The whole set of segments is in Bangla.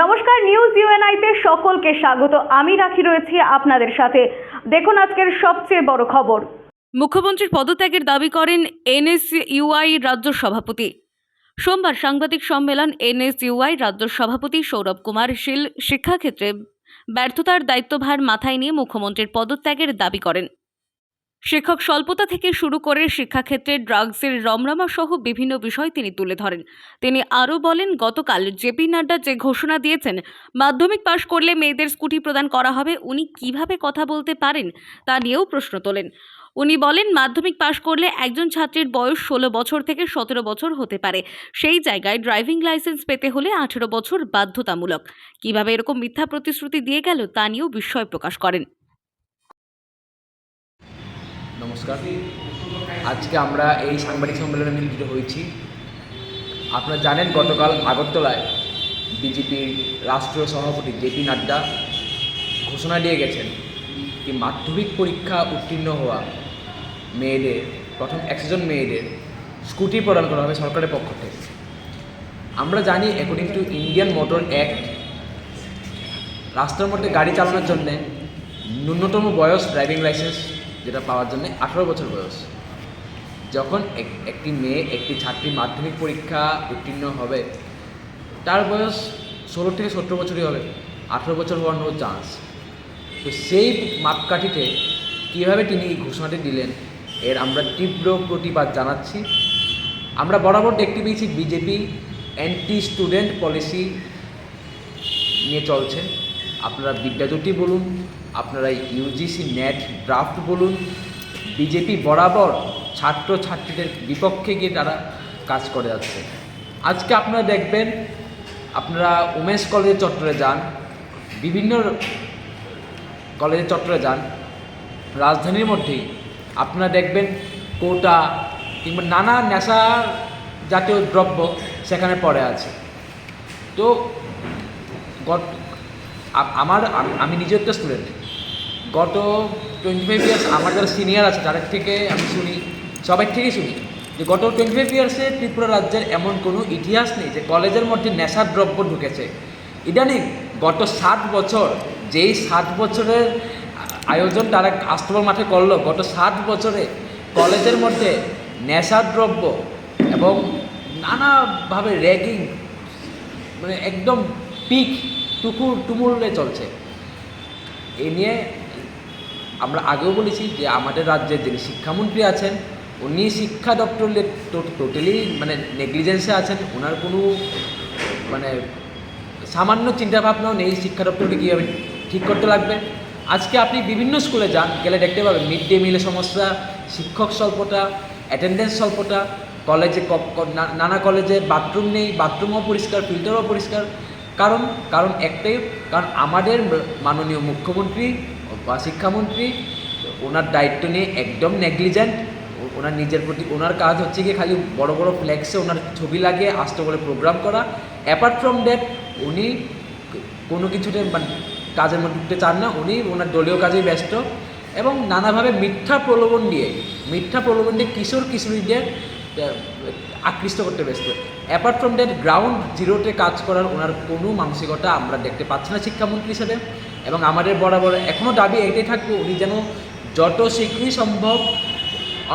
নমস্কার নিউজ ইউএনআইতে সকলকে স্বাগত। আমি রাখি রয়েছি আপনাদের সাথে। দেখুন আজকের সবচেয়ে বড় খবর। মুখ্যমন্ত্রীর পদত্যাগের দাবি করেন এনএসইউআই রাজ্য সভাপতি। সোমবার সাংবাদিক সম্মেলন এনএসইউআই রাজ্য সভাপতি সৌরভ কুমার শীল শিক্ষাক্ষেত্রে ব্যর্থতার দায়িত্বভার মাথায় নিয়ে মুখ্যমন্ত্রীর পদত্যাগের দাবি করেন। শিক্ষক স্বল্পতা থেকে শুরু করে শিক্ষাক্ষেত্রে ড্রাগসের রমরমা সহ বিভিন্ন বিষয় তিনি তুলে ধরেন। তিনি আরও বলেন, গতকাল জেপি নাড্ডা যে ঘোষণা দিয়েছেন, মাধ্যমিক পাশ করলে মেয়েদের স্কুটি প্রদান করা হবে, উনি কীভাবে কথা বলতে পারেন তা নিয়েও প্রশ্ন তোলেন। উনি বলেন, মাধ্যমিক পাশ করলে একজন ছাত্রীর বয়স ষোলো বছর থেকে সতেরো বছর হতে পারে। সেই জায়গায় ড্রাইভিং লাইসেন্স পেতে হলে আঠেরো বছর বাধ্যতামূলক। কীভাবে এরকম মিথ্যা প্রতিশ্রুতি দিয়ে গেল তা নিয়েও বিস্ময় প্রকাশ করেন। নমস্কার। আজকে আমরা এই সাংবাদিক সম্মেলনে মিলিত হয়েছি। আপনারা জানেন গতকাল আগরতলায় বিজেপির রাষ্ট্রীয় সভাপতি জেপি নাড্ডা ঘোষণা দিয়ে গেছেন কি মাধ্যমিক পরীক্ষা উত্তীর্ণ হওয়া মেয়েদের, প্রথম একশো জন মেয়েদের স্কুটি প্রদান করা হবে সরকারের পক্ষ থেকে। আমরা জানি according to Indian Motor Act রাস্তার মধ্যে গাড়ি চালানোর জন্যে ন্যূনতম বয়স ড্রাইভিং লাইসেন্স যেটা পাওয়ার জন্য আঠারো বছর বয়স। যখন এক- একটি মেয়ে একটি ছাত্রী মাধ্যমিক পরীক্ষা উত্তীর্ণ হবে, তার বয়স ষোলো থেকে সতেরো বছরই হবে। আঠেরো বছর হওয়ার নো চান্স তো সেই মাপকাঠিতে কীভাবে তিনি এই ঘোষণাটি দিলেন, এর আমরা তীব্র প্রতিবাদ জানাচ্ছি। আমরা বরাবর দেখতে পেয়েছি বিজেপি অ্যান্টি স্টুডেন্ট পলিসি নিয়ে চলছে। আপনারা বিদ্যাজ্যোতি বলুন, আপনারা ইউজিসি নেট ড্রাফট বলুন বিজেপি বরাবর ছাত্র ছাত্রীদের বিপক্ষে গিয়ে তারা কাজ করে যাচ্ছে। আজকে আপনারা দেখবেন, আপনারা উমেশ কলেজের চত্বরে যান, বিভিন্ন কলেজের চত্বরে যান, রাজধানীর মধ্যেই আপনারা দেখবেন কোটা কিংবা নানা নেশা জাতীয় দ্রব্য সেখানে পড়ে আছে। তো গত আমার, আমি নিজে একটা স্টুডেন্ট গত টোয়েন্টি ফাইভ ইয়ার্স আমার যারা সিনিয়র আছে, তাদের থেকে আমি শুনি, সবাই থেকেই শুনি, যে গত টোয়েন্টি ফাইভ ইয়ার্সে ত্রিপুরা রাজ্যের এমন কোনো ইতিহাস নেই যে কলেজের মধ্যে নেশার দ্রব্য ঢুকেছে। ইদানিং গত সাত বছর, যেই সাত বছরের আয়োজন তারা আস্তবল মাঠে করল, গত সাত বছরে কলেজের মধ্যে নেশার দ্রব্য এবং নানাভাবে র্যাগিং মানে একদম পিক টুকুর টুমুলে চলছে। এ নিয়ে আমরা আগেও বলেছি যে আমাদের রাজ্যের যিনি শিক্ষামন্ত্রী আছেন, উনি শিক্ষা দপ্তরের টোটালি মানে নেগলিজেন্সে আছেন ওনার কোনো মানে সামান্য চিন্তাভাবনাও নেই শিক্ষা দপ্তরকে কীভাবে ঠিক করতে লাগবে। আজকে আপনি বিভিন্ন স্কুলে যান, গেলে দেখতে পাবেন মিড ডে মিলের সমস্যা, শিক্ষক স্বল্পতা, অ্যাটেন্ডেন্স স্বল্পতা, কলেজে নানা কলেজে বাথরুম নেই, বাথরুমও পরিষ্কার, ফিল্টারও পরিষ্কার কারণ কারণ একটাই, কারণ আমাদের মাননীয় মুখ্যমন্ত্রী বা শিক্ষামন্ত্রী, ওনার দায়িত্ব নিয়ে একদম নেগলিজেন্ট ওনার নিজের প্রতি, ওনার কাজ হচ্ছে গিয়ে খালি বড় বড় ফ্ল্যাক্সে ওনার ছবি লাগিয়ে আসতে বলে প্রোগ্রাম করা। অ্যাপার্ট ফ্রম দ্যাট উনি কোনো কিছুতে মানে কাজের মধ্যে ঢুকতে চান না, উনি ওনার দলীয় কাজেই ব্যস্ত। এবং নানাভাবে মিথ্যা প্রলোভন দিয়ে, মিথ্যা প্রলোভন দিয়ে কিশোর কিশোরীদের আকৃষ্ট করতে ব্যস্ত। অ্যাপার্ট ফ্রম দ্যাট গ্রাউন্ড জিরোতে কাজ করার ওনার কোনো মানসিকতা আমরা দেখতে পাচ্ছি না শিক্ষামন্ত্রী হিসেবে। এবং আমাদের বরাবর এখনও দাবি এটাই থাকবে উনি যেন যত শীঘ্রই সম্ভব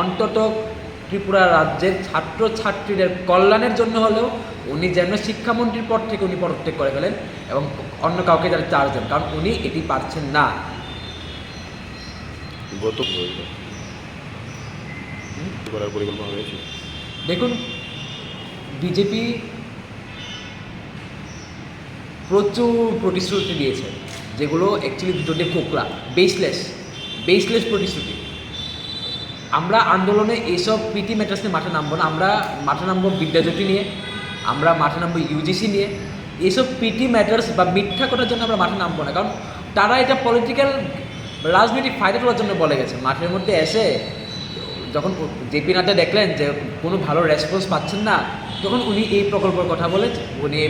অন্তত ত্রিপুরা রাজ্যের ছাত্র ছাত্রীদের কল্যাণের জন্য হলেও উনি যেন শিক্ষামন্ত্রীর পদ থেকে উনি পদত্যাগ করে ফেলেন এবং অন্য কাউকে যারা চার্জ দেন কারণ উনি এটি পারছেন না। গত করার পরিকল্পনা রয়েছে? দেখুন বিজেপি প্রচুর প্রতিশ্রুতি দিয়েছে, যেগুলো অ্যাকচুয়ালি দুটোতে খোকলা বেসলেস বেসলেস প্রতিশ্রুতি। আমরা আন্দোলনে এইসব পিটি ম্যাটার্স নিয়ে মাঠে নামবো না, আমরা মাঠে নামবো বিদ্যাজ্যোতি নিয়ে, আমরা মাঠে নামবো ইউজিসি নিয়ে। এইসব পিটি ম্যাটার্স বা মিথ্যা করার জন্য আমরা মাঠে নামবো না, কারণ তারা এটা পলিটিক্যাল রাজনৈতিক ফায়দা তোলার জন্য বলে গেছে। মাঠের মধ্যে এসে যখন জেপি নাড্ডা দেখলেন যে কোনো ভালো রেসপন্স পাচ্ছেন না, তখন উনি এই প্রকল্পের কথা বলে, উনি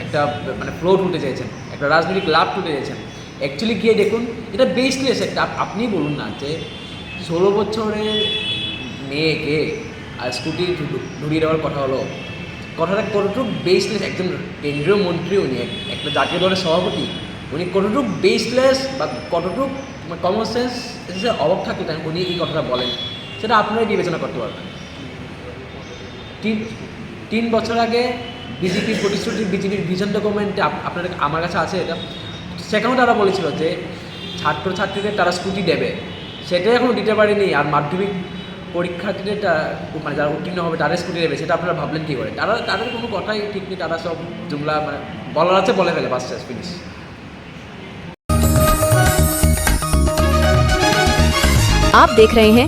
একটা মানে ফ্লোট উঠে চেয়েছেন, একটা রাজনৈতিক লাভ উঠে চেয়েছেন। অ্যাকচুয়ালি গিয়ে দেখুন, এটা বেসলেস একটা আপনি বলুন না যে ষোলো বছরের মেয়েকে আর স্কুটি ঢুকিয়ে দেওয়ার কথা হলো। কথাটা কতটুকু বেসলেস একজন কেন্দ্রীয় মন্ত্রী, উনি এক- একটা জাতীয় দলের সভাপতি, উনি কতটুকু বেসলেস বা কতটুকু কমন সেন্স অভাব তাই উনি এই কথাটা বলেন। সেটা আপনারাই বিবেচনা করতে পারবেন তিন তিন বছর আগে বিজেপির প্রতিশ্রুতি বিজেপির ভিশন ডকুমেন্টে আপনাদের আমার কাছে আছে এটা সেখানেও তারা বলেছিল যে ছাত্রছাত্রীদের তারা স্কুটি দেবে সেটাই এখনও দিতে পারেনি আর মাধ্যমিক পরীক্ষার্থীদের তা- মানে যারা উত্তীর্ণ হবে তাদের স্কুটি দেবে সেটা আপনারা ভাবলেন কী করে তারা তাদের কোনো কথাই ঠিক নেই তারা সব জুমলা মানে বলার আছে বলে ফেলে বাস ফিনিশ आप देख रहे हैं